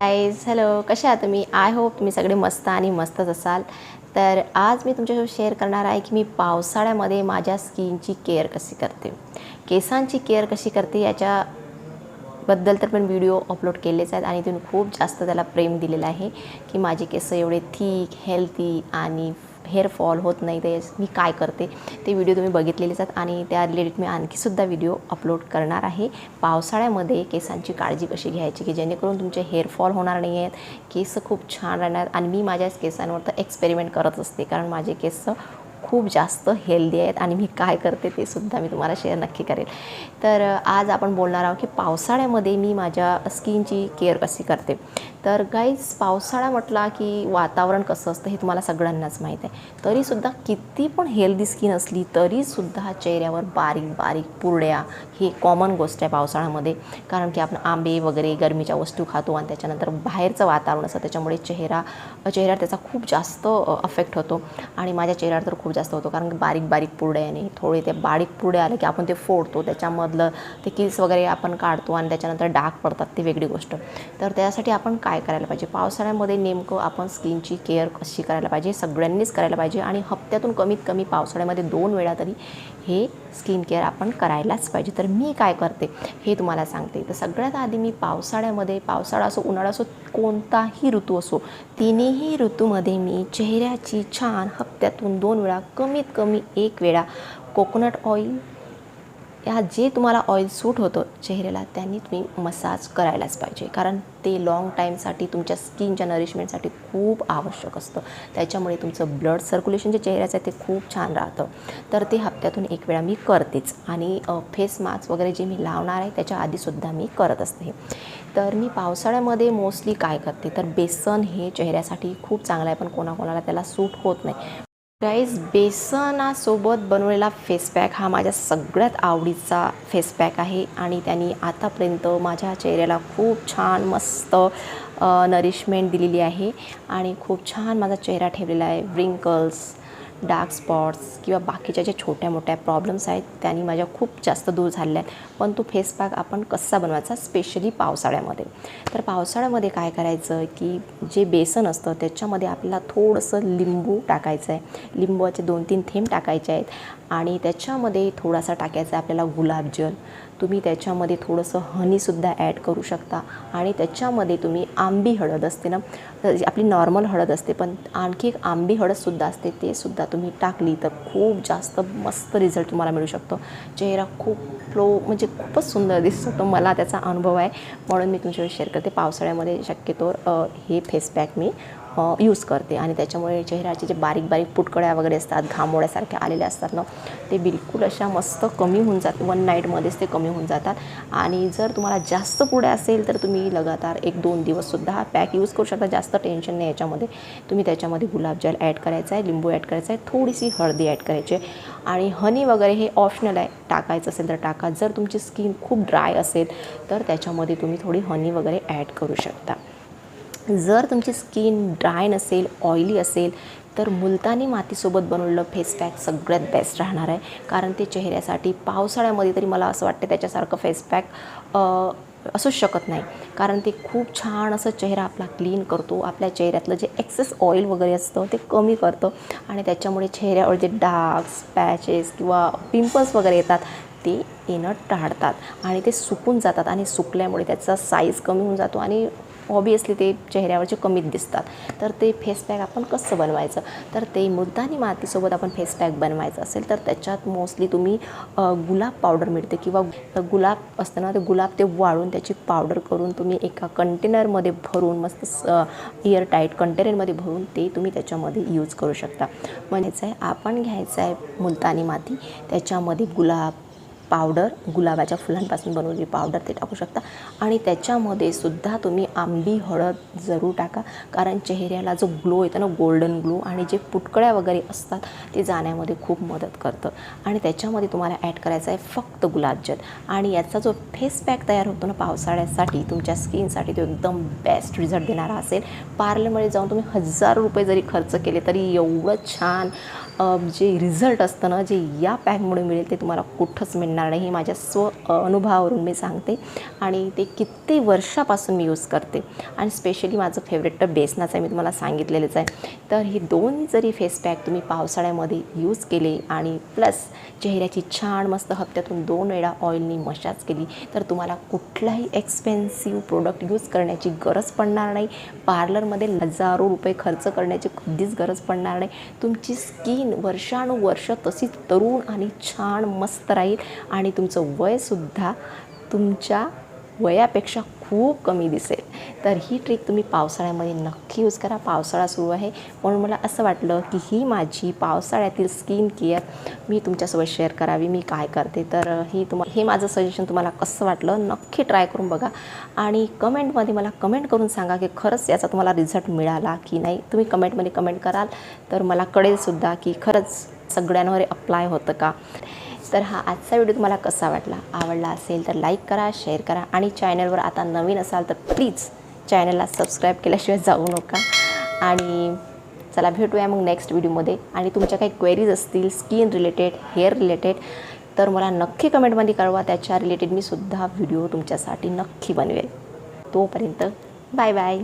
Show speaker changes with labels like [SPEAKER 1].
[SPEAKER 1] Guys hello कशा आहात तुम्ही? आय होप तुम्ही सगळे मस्त आणि मस्तच असाल. तर आज मी तुमच्यासोबत शेअर करणार आहे की मी पावसाळ्यामध्ये माझ्या स्किनची केअर कशी करते. केसांची केअर कशी करते याच्याबद्दल तर पण व्हिडिओ अपलोड केलेच आहेत आणि तुम्ही खूप जास्त त्याला प्रेम दिलेलं आहे की माझे केस एवढे थिक हेल्थी आणि हेअर फॉल होत नाही ते मी काय करते ते व्हिडिओ तुम्ही बघितलेलेच आहेत आणि त्या रिलेटेड मी आणखीसुद्धा व्हिडिओ अपलोड करणार आहे. पावसाळ्यामध्ये केसांची काळजी कशी घ्यायची की जेणेकरून तुमचे हेअर फॉल होणार नाही आहेत केस खूप छान राहणार. आणि मी माझ्या केसांवर तर एक्सपेरिमेंट करत असते कारण माझे केस खूप जास्त हेल्दी आहेत आणि मी काय करते ते सुद्धा मी तुम्हाला शेअर नक्की करेल. तर आज आपण बोलणार आहोत की पावसाळ्यामध्ये मी माझ्या स्किनची केअर कशी करते. तर गाईज पावसाळा म्हटला की वातावरण कसं असतं हे तुम्हाला सगळ्यांनाच माहीत आहे. तरीसुद्धा किती पण हेल्दी स्किन असली तरीसुद्धा चेहऱ्यावर बारीक बारीक पुरड्या ही कॉमन गोष्ट आहे पावसाळ्यामध्ये. कारण की आपण आंबे वगैरे गरमीच्या वस्तू खातो आणि त्याच्यानंतर बाहेरचं वातावरण असतं त्याच्यामुळे चेहरा चेहऱ्यावर त्याचा खूप जास्त अफेक्ट होतो. आणि माझ्या चेहऱ्यावर तर खूप जास्त होतो कारण बारीक बारीक पुरड्याने थोडे ते बारीक पुरडे आले की आपण ते फोडतो त्याच्यामधलं ते किल्स वगैरे आपण काढतो आणि त्याच्यानंतर डाग पडतात ती वेगळी गोष्ट. तर त्यासाठी आपण काय काय करायला पाहिजे. पावसाळ्यामध्ये नेमकं आपण स्किनची केअर कशी करायला पाहिजे सगळ्यांनीच करायला पाहिजे आणि हप्त्यातून कमीत कमी पावसाळ्यामध्ये दोन वेळा तरी हे स्किन केअर आपण करायलाच पाहिजे. तर मी काय करते हे तुम्हाला सांगते. तर सगळ्यात आधी मी पावसाळ्यामध्ये पावसाळा असो उन्हाळा असो कोणताही ऋतू असो तिन्ही ऋतूमध्ये मी चेहऱ्याची छान हप्त्यातून दोन वेळा कमीत कमी एक वेळा कोकोनट ऑइल ह्या जे तुम्हाला ऑइल सूट होतं चेहऱ्याला त्यांनी तुम्ही मसाज करायलाच पाहिजे. कारण ते लाँग टाईमसाठी तुमच्या स्किनच्या नरिशमेंटसाठी खूप आवश्यक असतं. त्याच्यामुळे तुमचं ब्लड सर्क्युलेशन जे चेहऱ्याचं आहे ते खूप छान राहतं. तर ते हप्त्यातून एक वेळा मी करतेच. आणि फेस मास्क वगैरे जे मी लावणार आहे त्याच्या आधीसुद्धा मी करत असते. तर मी पावसाळ्यामध्ये मोस्टली काय करते? तर बेसन हे चेहऱ्यासाठी खूप चांगलं आहे पण कोणाकोणाला त्याला सूट होत नाही. गाईज बेसनासोबत बनवलेला फेस पॅक हा माझ्या सगळ्यात आवडीचा फेस पॅक आहे आणि त्यांनी आतापर्यंत माझ्या चेहऱ्याला खूप छान मस्त नरिशमेंट दिलेली आहे आणि खूप छान माझा चेहरा ठेवलेला आहे. व्रिंकल्स डार्क स्पॉट्स किंवा बाकीच्या ज्या छोट्या मोठ्या प्रॉब्लेम्स आहेत त्यांनी माझ्या खूप जास्त दूर झालेल्या आहेत. पण तो फेस पॅक आपण कसा बनवायचा? स्पेशली पावसाळ्यामध्ये. तर पावसाळ्यामध्ये काय करायचं की जे बेसन असतं त्याच्यामध्ये आपल्याला थोडंसं लिंबू टाकायचं आहे. लिंबूचे दोन तीन थेंब टाकायचे आहेत. आणि त्याच्यामध्ये थोडासा टाकायचा आहे आपल्याला गुलाबजल. तुम्ही त्याच्यामध्ये थोडंसं हनीसुद्धा ॲड करू शकता. आणि त्याच्यामध्ये तुम्ही आंबी हळद असते ना आपली नॉर्मल हळद असते पण आणखी एक आंबी हळदसुद्धा असते ते सुद्धा तुम्ही टाकली तर खूप जास्त मस्त रिझल्ट तुम्हाला मिळू शकतो. चेहरा खूप फ्लो म्हणजे खूपच सुंदर दिसतो तो मला त्याचा अनुभव आहे. म्हणून मी तुमच्यावर शेअर करते. पावसाळ्यामध्ये शक्यतो हे फेस पॅक मी यूज करते. आणि त्याच्यामुळे चेहऱ्याचे जे बारीक बारीक पुटकड्या वगैरे असतात घामोळ्यासारख्या आलेल्या असतात ना ते बिलकुल अशा मस्त कमी होऊन जातात वन नाईटमध्येच ते कमी होऊन जातात. आणि जर तुम्हाला जास्त पुढे असेल तर तुम्ही लगातार एक दोन दिवससुद्धा हा पॅक यूज करू शकता. जास्त टेन्शन नाही याच्यामध्ये. तुम्ही त्याच्यामध्ये गुलाबजल ॲड करायचा आहे लिंबू ॲड करायचा आहे थोडीशी हळदी ॲड करायची आहे. आणि हनी वगैरे हे ऑप्शनल आहे. टाकायचं असेल तर टाका. जर तुमची स्किन खूप ड्राय असेल तर त्याच्यामध्ये तुम्ही थोडी हनी वगैरे ॲड करू शकता. जर तुमची स्किन ड्राय नसेल ऑइली असेल तर मुलतानी मातीसोबत बनवलेलं फेस पॅक सगळ्यात बेस्ट राहणार आहे. कारण ते चेहऱ्यासाठी पावसाळ्यामध्ये तरी मला असं वाटतं त्याच्यासारखं फेस पॅक असूच शकत नाही. कारण ते खूप छान असं चेहरा आपला क्लीन करतो. आपल्या चेहऱ्यातलं जे एक्सेस ऑइल वगैरे असतं ते कमी करतं. आणि त्याच्यामुळे चेहऱ्यावर जे डार्क्स पॅचेस किंवा पिंपल्स वगैरे येतात ते येणं टाळतात. आणि ते सुकून जातात. आणि सुकल्यामुळे त्याचा साईज कमी होऊन जातो. आणि ऑबियसली ते चेहऱ्यावरचे कमीत दिसतात. तर ते फेस पॅक आपण कसं बनवायचं? तर ते मुद्दानी मातीसोबत आपण फेस पॅक बनवायचं असेल तर त्याच्यात मोस्टली तुम्ही गुलाब पावडर मिळते किंवा गुलाब असतं ना ते गुलाब ते वाळून त्याची पावडर करून तुम्ही एका कंटेनरमध्ये भरून मस्त इयर टाईट कंटेनरमध्ये भरून ते तुम्ही त्याच्यामध्ये यूज करू शकता. म्हणायचं आहे आपण घ्यायचं आहे मुलतानी माती. त्याच्यामध्ये गुलाब पावडर गुलाबाच्या फुलांपासून बनवलेली पावडर ते टाकू शकता. आणि त्याच्यामध्ये सुद्धा तुम्ही आंबी हळद जरूर टाका. कारण चेहऱ्याला जो ग्लो येतो ना गोल्डन ग्लो आणि जे पुटकळ्या वगैरे असतात ते जाण्यामध्ये खूप मदत करतं. आणि त्याच्यामध्ये तुम्हाला ॲड करायचं आहे फक्त गुलाबजल आणि याचा जो फेस पॅक तयार होतो ना पावसाळ्यासाठी तुमच्या स्किनसाठी तो एकदम बेस्ट रिझल्ट देणारा असेल. पार्लरमध्ये जाऊन तुम्ही हजार रुपये जरी खर्च केले तरी एवढं छान जे रिझल्ट असतं ना जे या पॅकमुळे मिळेल ते तुम्हाला कुठंच मिळणार नाही. हे माझ्या स्व अनुभवावरून मी सांगते. आणि ते किती वर्षापासून मी यूज करते. आणि स्पेशली माझं फेवरेट तर बेसनाचं आहे मी तुम्हाला सांगितलेलंच आहे. तर हे दोन जरी फेस पॅक तुम्ही पावसाळ्यामध्ये यूज केले आणि प्लस चेहऱ्याची छान मस्त हप्त्यातून दोन वेळा ऑइलनी मशाज केली तर तुम्हाला कुठलाही एक्सपेन्सिव्ह प्रोडक्ट यूज करण्याची गरज पडणार नाही. पार्लरमध्ये हजारो रुपये खर्च करण्याची कधीच गरज पडणार नाही. तुमची स्किन वर्षानुवर्ष तशीच तरुण आणि छान मस्त राहील. आणि तुमचं वयसुद्धा तुमच्या वयापेक्षा खूप कमी दिसेल. तर ही ट्रिक तुम्ही पावसाळ्यामध्ये नक्की यूज करा. पावसाळा सुरू आहे. म्हणून मला असं वाटलं की ही माझी पावसाळ्यातील स्किन केअर मी तुमच्यासोबत शेअर करावी. मी काय करते? तर ही तुम्हा हे माझं सजेशन तुम्हाला कसं वाटलं? नक्की ट्राय करून बघा. आणि कमेंटमध्ये मला कमेंट करून सांगा की खरंच याचा तुम्हाला रिझल्ट मिळाला की नाही? तुम्ही कमेंटमध्ये कमेंट कराल. तर मला कळेलसुद्धा की खरंच सगळ्यांवर अप्लाय होतं का? तर हा आजचा व्हिडिओ तुम्हाला कसा वाटला? आवडला असेल तर लाईक करा शेअर करा आणि चॅनलवर आता नवीन असाल तर प्लीज चॅनलला सबस्क्राईब केल्याशिवाय जाऊ नका. आणि चला भेटूया मग नेक्स्ट व्हिडिओमध्ये आणि तुमच्या काही क्वेरीज असतील स्किन रिलेटेड हेअर रिलेटेड तर मला नक्की कमेंटमध्ये कळवा. त्याच्या रिलेटेड मी सुद्धा व्हिडिओ तुमच्यासाठी नक्की बनवेल तोपर्यंत बाय बाय